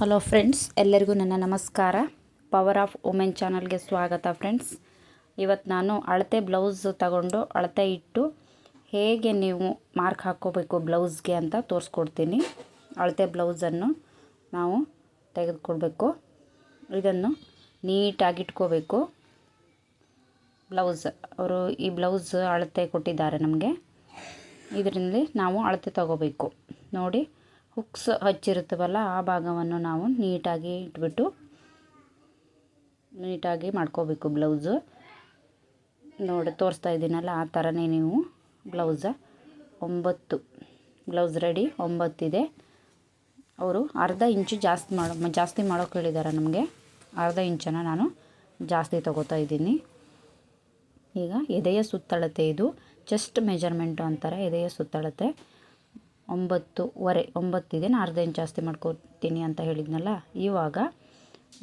Hello friends ಎಲ್ಲರಿಗೂ ನನ್ನ ನಮಸ್ಕಾರ. ಪವರ್ ಆಫ್ ವುಮೆನ್ ಚಾನಲ್ಗೆ ಸ್ವಾಗತ ಫ್ರೆಂಡ್ಸ್ ಇವತ್ತು ನಾನು ಅಳತೆ ಬ್ಲೌಸ್ ತಗೊಂಡು ಅಳತೆ ಇಟ್ಟು ಹೇಗೆ ನೀವು ಮಾರ್ಕ್ ಹಾಕ್ಕೋಬೇಕು ಬ್ಲೌಸ್ಗೆ ಅಂತ ತೋರಿಸ್ಕೊಡ್ತೀನಿ. ಅಳತೆ ಬ್ಲೌಸನ್ನು ನಾವು ತೆಗೆದುಕೊಳ್ಬೇಕು. ಇದನ್ನು ನೀಟಾಗಿ ಇಟ್ಕೋಬೇಕು. ಬ್ಲೌಸ್ ಅವರು ಈ ಬ್ಲೌಸ್ ಅಳತೆ ಕೊಟ್ಟಿದ್ದಾರೆ ನಮಗೆ. ಇದರಲ್ಲಿ ನಾವು ಅಳತೆ ತಗೋಬೇಕು. ನೋಡಿ ಹುಕ್ಸ್ ಹಚ್ಚಿರುತ್ತವಲ್ಲ, ಆ ಭಾಗವನ್ನು ನಾವು ನೀಟಾಗಿ ಇಟ್ಬಿಟ್ಟು, ನೀಟಾಗಿ ಮಾಡ್ಕೋಬೇಕು ಬ್ಲೌಸು. ನೋಡಿ, ತೋರಿಸ್ತಾ ಇದ್ದೀನಲ್ಲ, ಆ ಥರನೇ ನೀವು ಬ್ಲೌಸ. ಒಂಬತ್ತು, ಬ್ಲೌಸ್ ರೆಡಿ, ಒಂಬತ್ತಿದೆ. ಅವರು ಅರ್ಧ ಇಂಚು ಜಾಸ್ತಿ ಮಾಡೋ ಜಾಸ್ತಿ ಮಾಡೋಕೆ ಹೇಳಿದ್ದಾರೆ ನಮಗೆ. ಅರ್ಧ ಇಂಚನ್ನು ನಾನು ಜಾಸ್ತಿ ತೊಗೋತಾ ಇದ್ದೀನಿ. ಈಗ ಎದೆಯ ಸುತ್ತಳತೆ ಇದು. ಚೆಸ್ಟ್ ಮೆಜರ್ಮೆಂಟು ಅಂತಾರೆ, ಎದೆಯ ಸುತ್ತಳತೆ. ಒಂಬತ್ತುವರೆ ಒಂಬತ್ತಿದೆ ನಾನು ಅರ್ಧ ಇಂಚ್ ಜಾಸ್ತಿ ಮಾಡ್ಕೊತೀನಿ ಅಂತ ಹೇಳಿದ್ನಲ್ಲ, ಇವಾಗ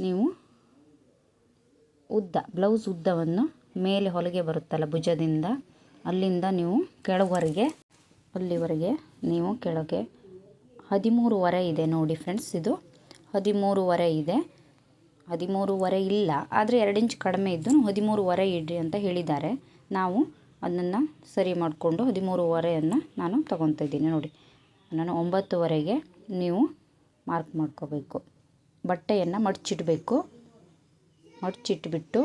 ನೀವು ಉದ್ದ ಬ್ಲೌಸ್ ಉದ್ದವನ್ನು ಮೇಲೆ ಹೊಲಿಗೆ ಬರುತ್ತಲ್ಲ ಭುಜದಿಂದ, ಅಲ್ಲಿಂದ ನೀವು ಕೆಳವರೆಗೆ, ಅಲ್ಲಿವರೆಗೆ ನೀವು ಕೆಳಗೆ ಹದಿಮೂರುವರೆ ಇದೆ ನೋಡಿ ಫ್ರೆಂಡ್ಸ್ ಇದು ಹದಿಮೂರುವರೆ ಇದೆ. ಹದಿಮೂರುವರೆ ಇಲ್ಲ, ಆದರೆ ಎರಡು ಇಂಚ್ ಕಡಿಮೆ ಇದ್ದು ಹದಿಮೂರುವರೆ ಇಡ್ರಿ ಅಂತ ಹೇಳಿದ್ದಾರೆ. ನಾವು ಅದನ್ನು ಸರಿ ಮಾಡಿಕೊಂಡು ಹದಿಮೂರುವರೆಯನ್ನು ನಾನು ತೊಗೊತಾ ಇದ್ದೀನಿ ನೋಡಿ. ನಾನು ಒಂಬತ್ತುವರೆಗೆ ನೀವು ಮಾರ್ಕ್ ಮಾಡ್ಕೋಬೇಕು. ಬಟ್ಟೆಯನ್ನು ಮಡಚಿಡಬೇಕು. ಮಡಚಿಟ್ಬಿಟ್ಟು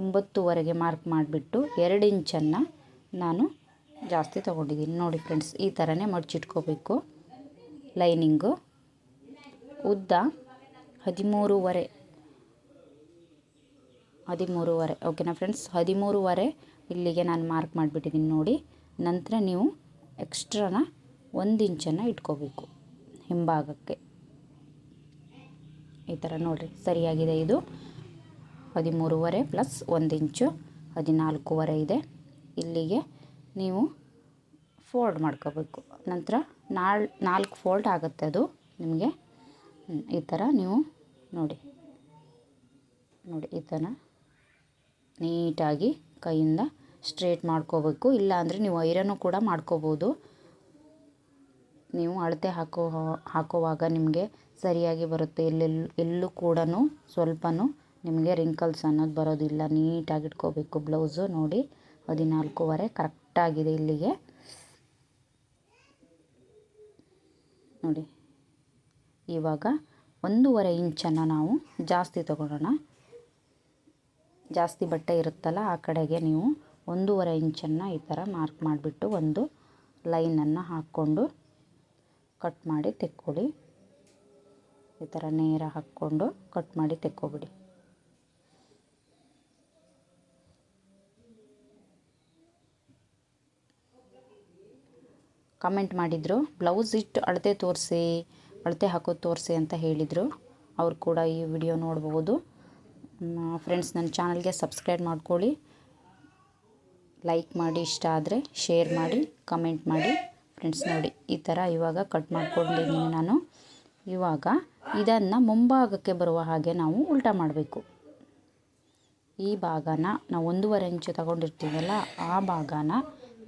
ಒಂಬತ್ತುವರೆಗೆ ಮಾರ್ಕ್ ಮಾಡಿಬಿಟ್ಟು ಎರಡು ಇಂಚನ್ನು ನಾನು ಜಾಸ್ತಿ ತೊಗೊಂಡಿದ್ದೀನಿ. ನೋಡಿ ಫ್ರೆಂಡ್ಸ್, ಈ ಥರನೇ ಮಡಚಿಟ್ಕೋಬೇಕು. ಲೈನಿಂಗು ಉದ್ದ ಹದಿಮೂರುವರೆ. ಹದಿಮೂರುವರೆ. ಓಕೆನಾ ಫ್ರೆಂಡ್ಸ್? ಹದಿಮೂರುವರೆ ಇಲ್ಲಿಗೆ ನಾನು ಮಾರ್ಕ್ ಮಾಡಿಬಿಟ್ಟಿದ್ದೀನಿ ನೋಡಿ. ನಂತರ ನೀವು ಎಕ್ಸ್ಟ್ರಾನ ಒಂದು ಇಂಚನ್ನು ಇಟ್ಕೋಬೇಕು ಹಿಂಭಾಗಕ್ಕೆ. ಈ ಥರ ನೋಡಿರಿ, ಸರಿಯಾಗಿದೆ ಇದು. ಹದಿಮೂರುವರೆ ಪ್ಲಸ್ ಒಂದು ಇಂಚು ಹದಿನಾಲ್ಕೂವರೆ ಇದೆ. ಇಲ್ಲಿಗೆ ನೀವು ಫೋಲ್ಡ್ ಮಾಡ್ಕೋಬೇಕು. ನಂತರ ನಾಲ್, ನಾಲ್ಕು ಫೋಲ್ಡ್ ಆಗುತ್ತೆ ಅದು ನಿಮಗೆ. ಈ ಥರ ನೀವು ನೋಡಿ. ನೋಡಿ, ಈ ಥರ ನೀಟಾಗಿ ಕೈಯಿಂದ ಸ್ಟ್ರೇಟ್ ಮಾಡ್ಕೋಬೇಕು. ಇಲ್ಲ ಅಂದರೆ ನೀವು ಐರನ್ನು ಕೂಡ ಮಾಡ್ಕೋಬೋದು. ನೀವು ಅಳತೆ ಹಾಕೋ, ಹಾಕೋವಾಗ ನಿಮಗೆ ಸರಿಯಾಗಿ ಬರುತ್ತೆ. ಎಲ್ಲೆಲ್ಲೂ ಎಲ್ಲೂ ಕೂಡ ಸ್ವಲ್ಪನೂ ನಿಮಗೆ ರಿಂಕಲ್ಸ್ ಅನ್ನೋದು ಬರೋದಿಲ್ಲ. ನೀಟಾಗಿ ಇಟ್ಕೋಬೇಕು. ಬ್ಲೌಸು ನೋಡಿ, ಹದಿನಾಲ್ಕೂವರೆ ಕರೆಕ್ಟಾಗಿದೆ ಇಲ್ಲಿಗೆ. ನೋಡಿ, ಇವಾಗ ಒಂದೂವರೆ ಇಂಚನ್ನು ನಾವು ಜಾಸ್ತಿ ತಗೊಳ್ಳೋಣ. ಜಾಸ್ತಿ ಬಟ್ಟೆ ಇರುತ್ತಲ್ಲ, ಆ ಕಡೆಗೆ ನೀವು ಒಂದೂವರೆ ಇಂಚನ್ನು ಈ ಥರ ಮಾರ್ಕ್ ಮಾಡಿಬಿಟ್ಟು ಒಂದು ಲೈನನ್ನು ಹಾಕ್ಕೊಂಡು ಕಟ್ ಮಾಡಿ ತೆಕ್ಕೊಳ್ಳಿ. ಈ ಥರ ನೇರ ಹಾಕ್ಕೊಂಡು ಕಟ್ ಮಾಡಿ ತೆಕ್ಕೊಬಿಡಿ. ಕಮೆಂಟ್ ಮಾಡಿದರು, ಬ್ಲೌಸ್ ಇಟ್ಟು ಅಳತೆ ತೋರಿಸಿ, ಅಳತೆ ಹಾಕೋದು ತೋರಿಸಿ ಅಂತ ಹೇಳಿದರು. ಅವ್ರು ಕೂಡ ಈ ವಿಡಿಯೋ ನೋಡ್ಬೋದು. ಫ್ರೆಂಡ್ಸ್ ನನ್ನ ಚಾನಲ್ಗೆ ಸಬ್ಸ್ಕ್ರೈಬ್ ಮಾಡ್ಕೊಳ್ಳಿ. ಲೈಕ್ ಮಾಡಿ, ಇಷ್ಟ ಆದರೆ ಶೇರ್ ಮಾಡಿ ಕಮೆಂಟ್ ಮಾಡಿ ಫ್ರೆಂಡ್ಸ್ ನೋಡಿ. ಈ ಥರ ಇವಾಗ ಕಟ್ ಮಾಡ್ಕೊಂಡಿದ್ದೀನಿ ನಾನು. ಇವಾಗ ಇದನ್ನು ಮುಂಭಾಗಕ್ಕೆ ಬರುವ ಹಾಗೆ ನಾವು ಉಲ್ಟಾ ಮಾಡಬೇಕು. ಈ ಭಾಗನ ನಾವು ಒಂದೂವರೆ ಇಂಚು ತಗೊಂಡಿರ್ತೀವಲ್ಲ, ಆ ಭಾಗನ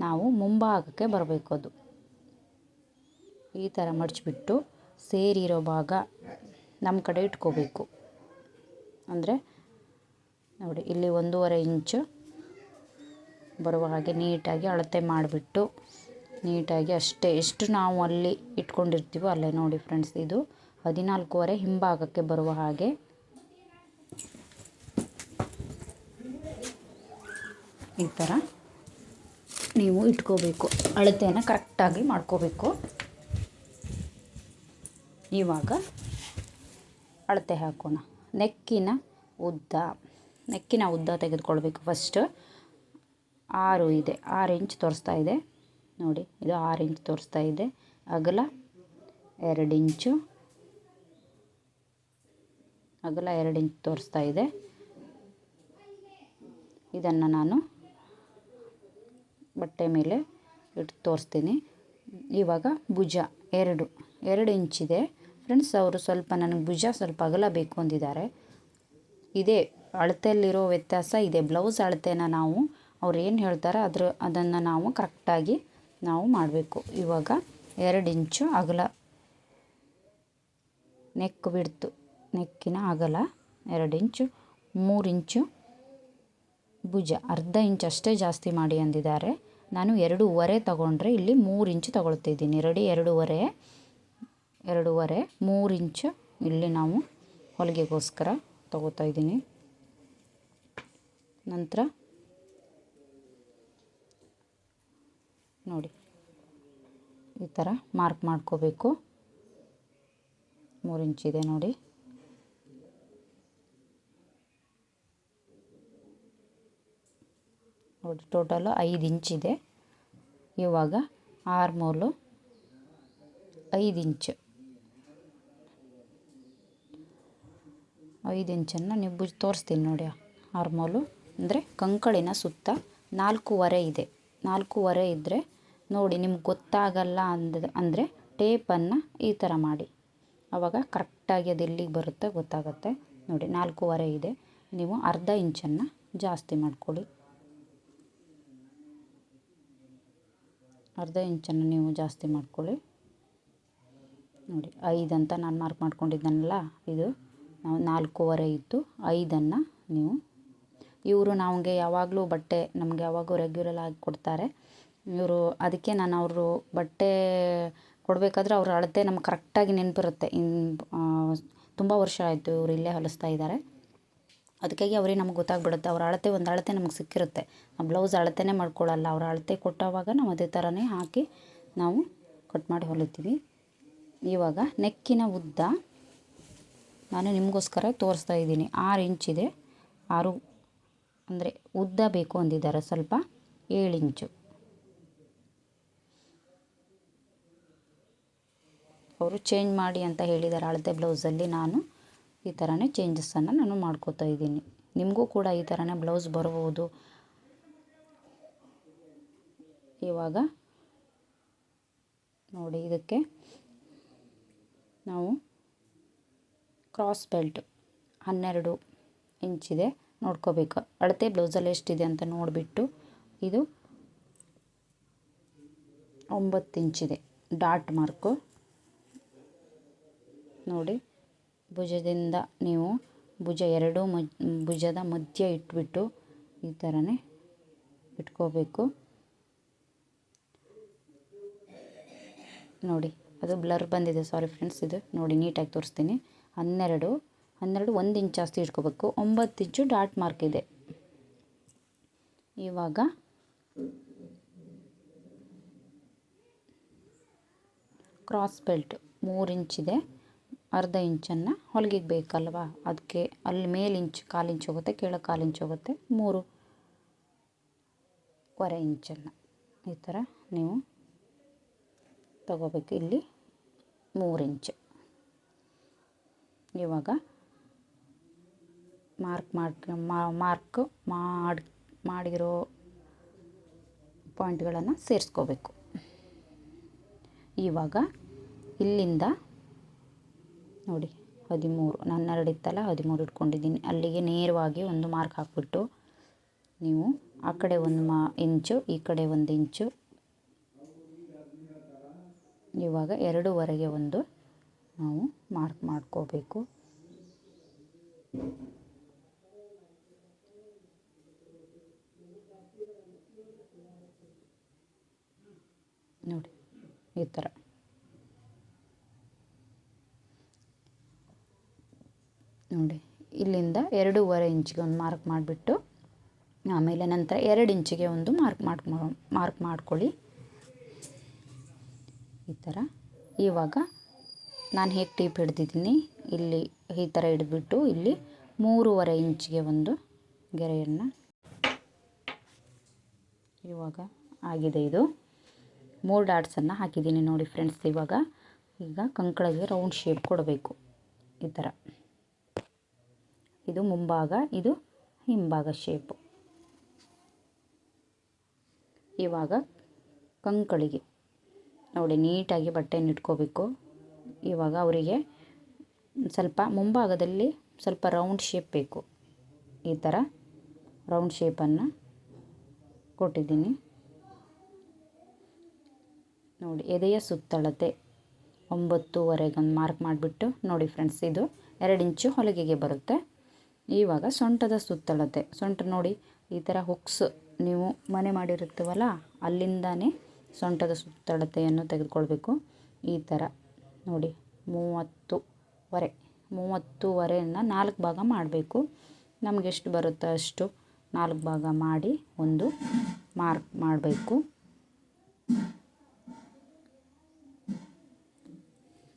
ನಾವು ಮುಂಭಾಗಕ್ಕೆ ಬರಬೇಕು ಅದು. ಈ ಥರ ಮಡಚಿಬಿಟ್ಟು ಸೇರಿರೋ ಭಾಗ ನಮ್ಮ ಕಡೆ ಇಟ್ಕೋಬೇಕು. ಅಂದರೆ ನೋಡಿ, ಇಲ್ಲಿ ಒಂದೂವರೆ ಇಂಚು ಬರುವ ಹಾಗೆ ನೀಟಾಗಿ ಅಳತೆ ಮಾಡಿಬಿಟ್ಟು ನೀಟಾಗಿ ಅಷ್ಟೇ. ಎಷ್ಟು ನಾವು ಅಲ್ಲಿ ಇಟ್ಕೊಂಡಿರ್ತೀವೋ ಅಲ್ಲೇ ನೋಡಿ ಫ್ರೆಂಡ್ಸ್ ಇದು. ಹದಿನಾಲ್ಕೂವರೆ ಹಿಂಭಾಗಕ್ಕೆ ಬರುವ ಹಾಗೆ. ಈ ಥರ ನೀವು ಇಟ್ಕೋಬೇಕು. ಅಳತೆಯನ್ನು ಕರೆಕ್ಟಾಗಿ ಮಾಡ್ಕೋಬೇಕು. ಇವಾಗ ಅಳತೆ ಹಾಕೋಣ. ನೆಕ್ಕಿನ ಉದ್ದ. ನೆಕ್ಕಿನ ಉದ್ದ ತೆಗೆದುಕೊಳ್ಬೇಕು ಫಸ್ಟ್. ಆರು ಇದೆ. ಆರು ಇಂಚ್ ತೋರಿಸ್ತಾ ಇದೆ. ನೋಡಿ, ಇದು ಆರು ಇಂಚ್ ತೋರಿಸ್ತಾ ಇದೆ. ಅಗಲ ಎರಡು ಇಂಚು. ಅಗಲ ಎರಡು ಇಂಚ್ ತೋರಿಸ್ತಾ ಇದೆ. ಇದನ್ನು ನಾನು ಬಟ್ಟೆ ಮೇಲೆ ಇಟ್ಟು ತೋರಿಸ್ತೀನಿ. ಇವಾಗ ಭುಜ ಎರಡು ಎರಡು ಇಂಚಿದೆ ಫ್ರೆಂಡ್ಸ್, ಅವರು ಸ್ವಲ್ಪ ನನಗೆ ಭುಜ ಸ್ವಲ್ಪ ಅಗಲ ಬೇಕು ಅಂದಿದ್ದಾರೆ. ಇದೇ ಅಳತೆಯಲ್ಲಿರೋ ವ್ಯತ್ಯಾಸ ಇದೆ. ಬ್ಲೌಸ್ ಅಳತೆನ ನಾವು ಅವ್ರು ಏನು ಹೇಳ್ತಾರೆ ಅದ್ರ, ಅದನ್ನು ನಾವು ಕರೆಕ್ಟಾಗಿ ನಾವು ಮಾಡಬೇಕು. ಇವಾಗ ಎರಡು ಇಂಚು ಅಗಲ ನೆಕ್ ಬಿಡ್ತು, ನೆಕ್ಕಿನ ಅಗಲ, ಎರಡು ಇಂಚು, ಮೂರು ಇಂಚು ಭುಜ, ಅರ್ಧ ಇಂಚ್ ಅಷ್ಟೇ ಜಾಸ್ತಿ ಮಾಡಿ ಅಂದಿದ್ದಾರೆ. ನಾನು ಎರಡೂವರೆ ತಗೊಂಡ್ರೆ ಇಲ್ಲಿ ಮೂರು ಇಂಚು ತಗೊಳ್ತಿದ್ದೀನಿ ರೆಡಿ ಎರಡೂವರೆ ಎರಡೂವರೆ ಮೂರು ಇಂಚು ಇಲ್ಲಿ ನಾವು ಹೊಲಿಗೆಗೋಸ್ಕರ ತಗೋತಾ ಇದ್ದೀನಿ. ನಂತರ ನೋಡಿ. ಈ ಥರ ಮಾರ್ಕ್ ಮಾಡ್ಕೋಬೇಕು. ಮೂರು ಇಂಚಿದೆ ನೋಡಿ. ನೋಡಿ ಟೋಟಲು ಐದು ಇಂಚಿದೆ ಇವಾಗ ಆರ್ಮೋಲು ಐದು ಇಂಚ್ ಐದು ಇಂಚನ್ನು ನೀವು ತೋರಿಸ್ತೀನಿ ನೋಡಿ. ಆರ್ಮೋಲು ಅಂದರೆ ಕಂಕಳಿನ ಸುತ್ತ ನಾಲ್ಕೂವರೆ ಇದೆ. ನಾಲ್ಕೂವರೆ ಇದ್ದರೆ ನೋಡಿ, ನಿಮ್ಗೆ ಗೊತ್ತಾಗಲ್ಲ ಅಂದ, ಅಂದರೆ ಟೇಪನ್ನು ಈ ಥರ ಮಾಡಿ. ಆವಾಗ ಕರೆಕ್ಟಾಗಿ ಅದು ಎಲ್ಲಿಗೆ ಬರುತ್ತೆ ಗೊತ್ತಾಗುತ್ತೆ. ನೋಡಿ, ನಾಲ್ಕೂವರೆ ಇದೆ. ನೀವು ಅರ್ಧ ಇಂಚನ್ನು ಜಾಸ್ತಿ ಮಾಡ್ಕೊಳ್ಳಿ. ಅರ್ಧ ಇಂಚನ್ನು ನೀವು ಜಾಸ್ತಿ ಮಾಡ್ಕೊಳ್ಳಿ. ನೋಡಿ, ಐದು ಅಂತ ನಾನು ಮಾರ್ಕ್ ಮಾಡ್ಕೊಂಡಿದ್ದನಲ್ಲ, ಇದು ನಾವು ನಾಲ್ಕೂವರೆ ಇತ್ತು. ಐದನ್ನು ನೀವು, ಇವರು ನಮಗೆ ಯಾವಾಗಲೂ ಬಟ್ಟೆ, ನಮಗೆ ಯಾವಾಗಲೂ ರೆಗ್ಯುಲರ್ ಆಗಿ ಕೊಡ್ತಾರೆ. ಇವರು ಅದಕ್ಕೆ ನಾನು ಅವರು ಬಟ್ಟೆ ಕೊಡಬೇಕಾದ್ರೆ ಅವ್ರ ಅಳತೆ ನಮ್ಗೆ ಕರೆಕ್ಟಾಗಿ ನೆನಪಿರುತ್ತೆ. ಇನ್ನು ತುಂಬ ವರ್ಷ ಆಯಿತು ಇವರು ಇಲ್ಲೇ ಹೊಲಿಸ್ತಾ ಇದ್ದಾರೆ. ಅದಕ್ಕಾಗಿ ಅವ್ರಿಗೆ ನಮ್ಗೆ ಗೊತ್ತಾಗ್ಬಿಡುತ್ತೆ. ಅವ್ರ ಅಳತೆ ಒಂದು ಅಳತೆ ನಮ್ಗೆ ಸಿಕ್ಕಿರುತ್ತೆ. ಬ್ಲೌಸ್ ಅಳತೆನೇ ಮಾಡ್ಕೊಳ್ಳಲ್ಲ. ಅವ್ರ ಅಳತೆ ಕೊಟ್ಟವಾಗ ನಾವು ಅದೇ ಥರನೇ ಹಾಕಿ ನಾವು ಕಟ್ ಮಾಡಿ ಹೊಲಿತೀವಿ. ಇವಾಗ ನೆಕ್ಕಿನ ಉದ್ದ ನಾನು ನಿಮಗೋಸ್ಕರ ತೋರಿಸ್ತಾ ಇದ್ದೀನಿ. ಆರು ಇಂಚಿದೆ ಆರು, ಅಂದರೆ ಉದ್ದ ಬೇಕು ಅಂದಿದ್ದಾರೆ. ಸ್ವಲ್ಪ ಏಳು ಇಂಚು. ಅವರು ಚೇಂಜ್ ಮಾಡಿ ಅಂತ ಹೇಳಿದ್ದಾರೆ. ಅಳತೆ ಬ್ಲೌಸಲ್ಲಿ ನಾನು ಈ ಥರನೇ ಚೇಂಜಸನ್ನು ನಾನು ಮಾಡ್ಕೋತಾ ಇದ್ದೀನಿ. ನಿಮಗೂ ಕೂಡ ಈ ಥರನೇ ಬ್ಲೌಸ್ ಬರ್ಬೋದು ಇವಾಗ ನೋಡಿ ಇದಕ್ಕೆ ನಾವು ಕ್ರಾಸ್ ಬೆಲ್ಟ್ ಹನ್ನೆರಡು ಇಂಚಿದೆ ನೋಡ್ಕೋಬೇಕು. ಅಳತೆ ಬ್ಲೌಸಲ್ಲಿ ಎಷ್ಟಿದೆ ಅಂತ ನೋಡಿಬಿಟ್ಟು ಇದು ಒಂಬತ್ತು ಇಂಚಿದೆ ಡಾಟ್ ಮಾರ್ಕು ನೋಡಿ. ಭುಜದಿಂದ ನೀವು ಭುಜ ಎರಡೂ ಭುಜದ ಮಧ್ಯ ಇಟ್ಬಿಟ್ಟು ಈ ಥರನೇ ಇಟ್ಕೋಬೇಕು. ನೋಡಿ, ಅದು ಬ್ಲರ್ ಬಂದಿದೆ. ಸಾರಿ ಫ್ರೆಂಡ್ಸ್, ಇದು ನೋಡಿ ನೀಟಾಗಿ ತೋರಿಸ್ತೀನಿ. ಹನ್ನೆರಡು ಹನ್ನೆರಡು ಒಂದು ಇಂಚ್ ಜಾಸ್ತಿ ಇಟ್ಕೋಬೇಕು. ಒಂಬತ್ತು ಇಂಚು ಡಾಟ್ ಮಾರ್ಕ್ ಇದೆ. ಇವಾಗ ಕ್ರಾಸ್ ಬೆಲ್ಟ್ ಮೂರು ಇಂಚಿದೆ ಅರ್ಧ ಇಂಚನ್ನು ಹೊಲಿಗೆಗೆ ಬೇಕಲ್ವಾ? ಅದಕ್ಕೆ ಅಲ್ಲಿ ಮೇಲೆ ಇಂಚು ಕಾಲು ಇಂಚು ಹೋಗುತ್ತೆ, ಕೆಳಗೆ ಕಾಲು ಇಂಚು ಹೋಗುತ್ತೆ. ಮೂರು ವರೆ ಇಂಚನ್ನು ಈ ಥರ ನೀವು ತಗೋಬೇಕು. ಇಲ್ಲಿ ಮೂರು ಇಂಚು. ಇವಾಗ ಮಾರ್ಕ್ ಮಾಡಿ ಮಾರ್ಕ್ ಮಾಡಿ, ಮಾಡಿರೋ ಪಾಯಿಂಟ್ಗಳನ್ನು ಸೇರಿಸ್ಕೋಬೇಕು. ಇವಾಗ ಇಲ್ಲಿಂದ ನೋಡಿ, ಹದಿಮೂರು. ನಾನು ಇತ್ತಲ್ಲ, ಹದಿಮೂರು ಇಟ್ಕೊಂಡಿದ್ದೀನಿ. ಅಲ್ಲಿಗೆ ನೇರವಾಗಿ ಒಂದು ಮಾರ್ಕ್ ಹಾಕ್ಬಿಟ್ಟು ನೀವು ಆ ಕಡೆ ಒಂದು ಮಾ ಇಂಚು ಈ ಕಡೆ ಒಂದು ಇಂಚು ಇವಾಗ ಎರಡೂವರೆಗೆ ಒಂದು ನಾವು ಮಾರ್ಕ್ ಮಾಡ್ಕೋಬೇಕು. ನೋಡಿ, ಈ ಥರ ನೋಡಿ, ಇಲ್ಲಿಂದ ಎರಡೂವರೆ ಇಂಚಿಗೆ ಒಂದು ಮಾರ್ಕ್ ಮಾಡಿಬಿಟ್ಟು, ಆಮೇಲೆ ನಂತರ ಎರಡು ಇಂಚಿಗೆ ಒಂದು ಮಾರ್ಕ್ ಮಾಡ್ಕೊ ಮಾರ್ಕ್ ಮಾಡ್ಕೊಳ್ಳಿ. ಈ ಥರ. ಇವಾಗ ನಾನು ಹೇಗೆ ಟೀಪ್ ಹಿಡ್ದಿದ್ದೀನಿ, ಇಲ್ಲಿ ಈ ಥರ ಹಿಡಿದ್ಬಿಟ್ಟು ಇಲ್ಲಿ ಮೂರುವರೆ ಇಂಚಿಗೆ ಒಂದು ಗೆರೆಯನ್ನು. ಇವಾಗ ಆಗಿದೆ ಇದು. ಮೂರು ಡಾಟ್ಸನ್ನು ಹಾಕಿದ್ದೀನಿ ನೋಡಿ ಫ್ರೆಂಡ್ಸ್ ಇವಾಗ. ಈಗ ಕಂಕಳಿಗೆ ರೌಂಡ್ ಶೇಪ್ ಕೊಡಬೇಕು. ಈ ಥರ. ಇದು ಮುಂಭಾಗ, ಇದು ಹಿಂಭಾಗ ಶೇಪು ಇವಾಗ ಕಂಕಳಿಗೆ. ನೋಡಿ, ನೀಟಾಗಿ ಬಟ್ಟೆಯನ್ನು ಇಟ್ಕೋಬೇಕು. ಇವಾಗ ಅವರಿಗೆ ಸ್ವಲ್ಪ ಮುಂಭಾಗದಲ್ಲಿ ಸ್ವಲ್ಪ ರೌಂಡ್ ಶೇಪ್ ಬೇಕು. ಈ ಥರ ರೌಂಡ್ ಶೇಪನ್ನು ಕೊಟ್ಟಿದ್ದೀನಿ. ನೋಡಿ, ಎದೆಯ ಸುತ್ತಳತೆ ಒಂಬತ್ತುವರೆಗೊಂದು ಮಾರ್ಕ್ ಮಾಡಿಬಿಟ್ಟು ನೋಡಿ ಫ್ರೆಂಡ್ಸ್ ಇದು ಎರಡು ಇಂಚು ಹೊಲಿಗೆಗೆ ಬರುತ್ತೆ. ಇವಾಗ ಸೊಂಟದ ಸುತ್ತಳತೆ. ಸೊಂಟ ನೋಡಿ, ಈ ಥರ ಹುಕ್ಸ್ ನೀವು ಮನೆ ಮಾಡಿರುತ್ತವಲ್ಲ, ಅಲ್ಲಿಂದಾನೇ ಸೊಂಟದ ಸುತ್ತಳತೆಯನ್ನು ತೆಗೆದುಕೊಳ್ಬೇಕು. ಈ ಥರ ನೋಡಿ, ಮೂವತ್ತುವರೆ ಮೂವತ್ತೂವರೆಯನ್ನು ನಾಲ್ಕು ಭಾಗ ಮಾಡಬೇಕು. ನಮಗೆಷ್ಟು ಬರುತ್ತೋ ಅಷ್ಟು ನಾಲ್ಕು ಭಾಗ ಮಾಡಿ ಒಂದು ಮಾರ್ಕ್ ಮಾಡಬೇಕು.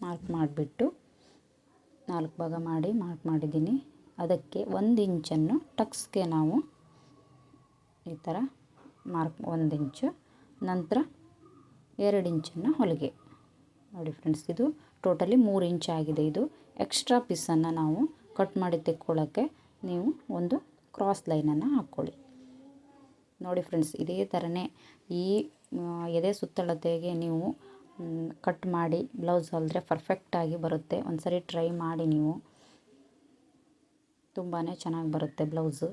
ಮಾರ್ಕ್ ಮಾಡಿಬಿಟ್ಟು ನಾಲ್ಕು ಭಾಗ ಮಾಡಿ ಮಾರ್ಕ್ ಮಾಡಿದ್ದೀನಿ. ಅದಕ್ಕೆ ಒಂದು ಇಂಚನ್ನು ಟಕ್ಸ್ಗೆ ನಾವು ಈ ಥರ ಮಾರ್ಕ್ ಒಂದು ಇಂಚು, ನಂತರ ಎರಡು ಇಂಚನ್ನು ಹೊಲಿಗೆ. ನೋಡಿ ಫ್ರೆಂಡ್ಸ್, ಇದು ಟೋಟಲಿ ಮೂರು ಇಂಚ್ ಆಗಿದೆ. ಇದು ಎಕ್ಸ್ಟ್ರಾ ಪೀಸನ್ನು ನಾವು ಕಟ್ ಮಾಡಿ ತೆಕ್ಕೊಳ್ಳೋಕ್ಕೆ ನೀವು ಒಂದು ಕ್ರಾಸ್ ಲೈನನ್ನು ಹಾಕ್ಕೊಳ್ಳಿ. ನೋಡಿ ಫ್ರೆಂಡ್ಸ್, ಇದೇ ಥರನೇ ಈ ಎದೆ ಸುತ್ತಳತೆಗೆ ನೀವು ಕಟ್ ಮಾಡಿ ಬ್ಲೌಸ್ ಹೊಲಿದ್ರೆ ಪರ್ಫೆಕ್ಟಾಗಿ ಬರುತ್ತೆ. ಒಂದು ಸರಿ ಟ್ರೈ ಮಾಡಿ ನೀವು. ತುಂಬಾ ಚೆನ್ನಾಗಿ ಬರುತ್ತೆ ಬ್ಲೌಸು.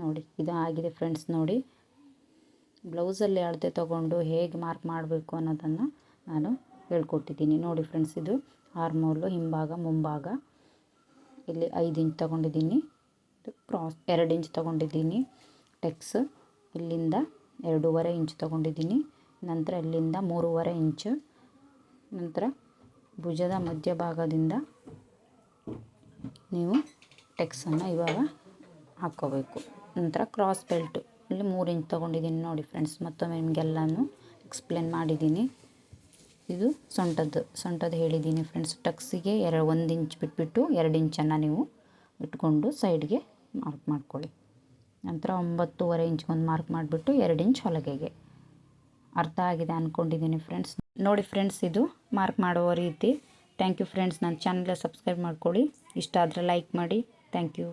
ನೋಡಿ, ಇದು ಆಗಿದೆ ಫ್ರೆಂಡ್ಸ್ ನೋಡಿ. ಬ್ಲೌಸಲ್ಲಿ ಅಳತೆ ತೊಗೊಂಡು ಹೇಗೆ ಮಾರ್ಕ್ ಮಾಡಬೇಕು ಅನ್ನೋದನ್ನು ನಾನು ಹೇಳ್ಕೊಟ್ಟಿದ್ದೀನಿ. ನೋಡಿ ಫ್ರೆಂಡ್ಸ್ ಇದು ಆರ್ಮೋಲು ಹಿಂಭಾಗ, ಮುಂಭಾಗ. ಇಲ್ಲಿ ಐದು ಇಂಚ್ ತೊಗೊಂಡಿದ್ದೀನಿ. ಕ್ರಾಸ್ ಎರಡು ಇಂಚ್ ತೊಗೊಂಡಿದ್ದೀನಿ. ಟೆಕ್ಸ್ ಇಲ್ಲಿಂದ ಎರಡೂವರೆ ಇಂಚ್ ತೊಗೊಂಡಿದ್ದೀನಿ. ನಂತರ ಇಲ್ಲಿಂದ ಮೂರುವರೆ ಇಂಚು ನಂತರ ಭುಜದ ಮಧ್ಯಭಾಗದಿಂದ ನೀವು ಟೆಕ್ಸನ್ನು ಇವಾಗ ಹಾಕ್ಕೋಬೇಕು. ನಂತರ ಕ್ರಾಸ್ ಬೆಲ್ಟು ಇಲ್ಲಿ ಮೂರು ಇಂಚ್ ತೊಗೊಂಡಿದ್ದೀನಿ ನೋಡಿ ಫ್ರೆಂಡ್ಸ್ ಮತ್ತೊಮ್ಮೆ ನಿಮಗೆಲ್ಲನೂ ಎಕ್ಸ್ಪ್ಲೇನ್ ಮಾಡಿದ್ದೀನಿ. ಇದು ಸೊಂಟದ್ದು ಸೊಂಟದ್ದು ಹೇಳಿದ್ದೀನಿ ಫ್ರೆಂಡ್ಸ್ ಟಕ್ಸಿಗೆ ಎರಡು, ಒಂದು ಇಂಚ್ ಬಿಟ್ಬಿಟ್ಟು ಎರಡು ಇಂಚನ್ನು ನೀವು ಇಟ್ಕೊಂಡು ಸೈಡ್ಗೆ ಮಾರ್ಕ್ ಮಾಡ್ಕೊಳ್ಳಿ. ನಂತರ ಒಂಬತ್ತೂವರೆ ಇಂಚ್ಗೊಂದು ಮಾರ್ಕ್ ಮಾಡಿಬಿಟ್ಟು ಎರಡು ಇಂಚ್ ಹೊಲಗೆಗೆ. ಅರ್ಥ ಆಗಿದೆ ಅಂದ್ಕೊಂಡಿದ್ದೀನಿ ಫ್ರೆಂಡ್ಸ್ ನೋಡಿ ಫ್ರೆಂಡ್ಸ್ ಇದು ಮಾರ್ಕ್ ಮಾಡುವ ರೀತಿ. ಥ್ಯಾಂಕ್ ಯು ಫ್ರೆಂಡ್ಸ್ ನನ್ನ ಚಾನಲ್ಗೆ ಸಬ್ಸ್ಕ್ರೈಬ್ ಮಾಡ್ಕೊಳ್ಳಿ. ಇಷ್ಟ ಆದರೆ ಲೈಕ್ ಮಾಡಿ. Thank you